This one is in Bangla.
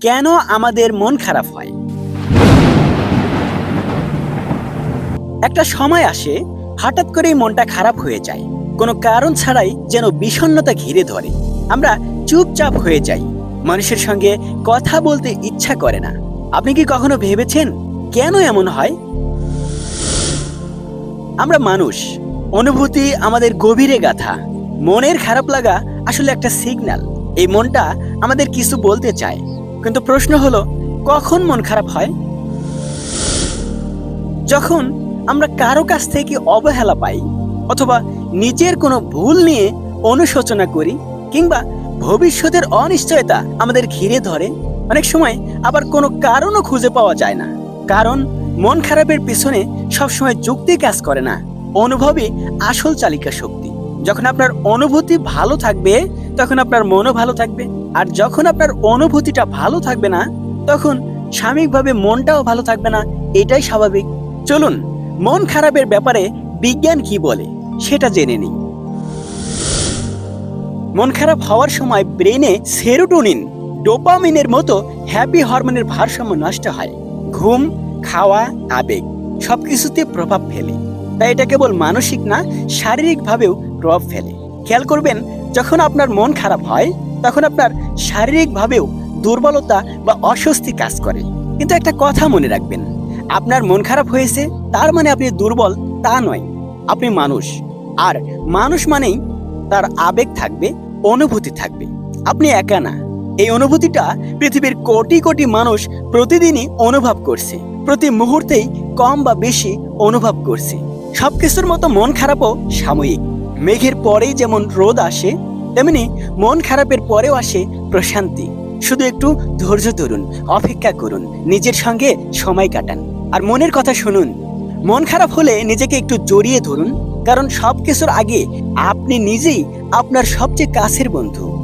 কেন আমাদের মন খারাপ হয়? একটা সময় আসে, হঠাৎ করেই মনটা খারাপ হয়ে যায়। কোনো কারণ ছাড়াই যেন বিষণ্ণতা ঘিরে ধরে। আমরা চুপচাপ হয়ে যাই। মানুষের সঙ্গে কথা বলতে ইচ্ছা করে না। আপনি কি কখনো ভেবেছেন কেন এমন হয়? আমরা মানুষ। অনুভূতি আমাদের গভীরে গাথা। মনের খারাপ লাগা আসলে একটা সিগন্যাল। এই মনটা আমাদের কিছু বলতে চায়। কিন্তু প্রশ্ন হলো, কখন মন খারাপ হয়? যখন আমরা কারও কাছ থেকে অবহেলা পাই, অথবা নিজের কোনো ভুল নিয়ে অনুশোচনা করি, কিংবা ভবিষ্যতের অনিশ্চয়তা আমাদের ঘিরে ধরে, অনেক সময় আবার কোনো কারণও খুঁজে পাওয়া যায় না। কারণ মন খারাপের পিছনে সবসময় যুক্তি কাজ করে না। অনুভবই আসল চালিকা শক্তি। যখন আপনার অনুভূতি ভালো থাকবে, তখন আপনার মনও ভালো থাকবে। আর যখন আপনার অনুভূতিটা ভালো থাকবে না, তখন সাময়িকভাবে মনটাও ভালো থাকবে না, এটাই স্বাভাবিক। চলুন, মন খারাপের ব্যাপারে বিজ্ঞান কি বলে, সেটা জেনে নিই। মন খারাপ হওয়ার সময় ব্রেনে সেরোটোনিন, ডোপামিনের মতো হ্যাপি হরমোনের ভারসাম্য নষ্ট হয়। ঘুম, খাওয়া, আবেগ, সবকিছুতে প্রভাব ফেলে। তাই এটা কেবল মানসিক না, শারীরিকভাবেও প্রভাব ফেলে। খেয়াল করবেন, যখন আপনার মন খারাপ হয় তখন আপনার শারীরিকভাবেও দুর্বলতা বা অস্বস্তি কাজ করে। কিন্তু একটা কথা মনে রাখবেন, আপনার মন খারাপ হয়েছে, তার মানে আপনি দুর্বল তা নয়। আপনি মানুষ, আর মানুষ মানেই তার আবেগ থাকবে, অনুভূতি থাকবে। আপনি একা না, এই অনুভূতিটা পৃথিবীর কোটি কোটি মানুষ প্রতিদিনই অনুভব করছে, প্রতি মুহূর্তেই কম বা বেশি অনুভব করছে। সবকিছুর মতো মন খারাপও সাময়িক। মেঘের পরেই যেমন রোদ আসে তেমনি মন খারাপের পরেও আসে প্রশান্তি। শুধু একটু ধৈর্য ধরুন, অপেক্ষা করুন, নিজের সঙ্গে সময় কাটান। আর মনের কথা শুনুন, মন খারাপ হলে নিজেকে একটু জড়িয়ে ধরুন, কারণ সব কিছুর আগে আপনি নিজেই আপনার সবচেয়ে কাছের বন্ধু।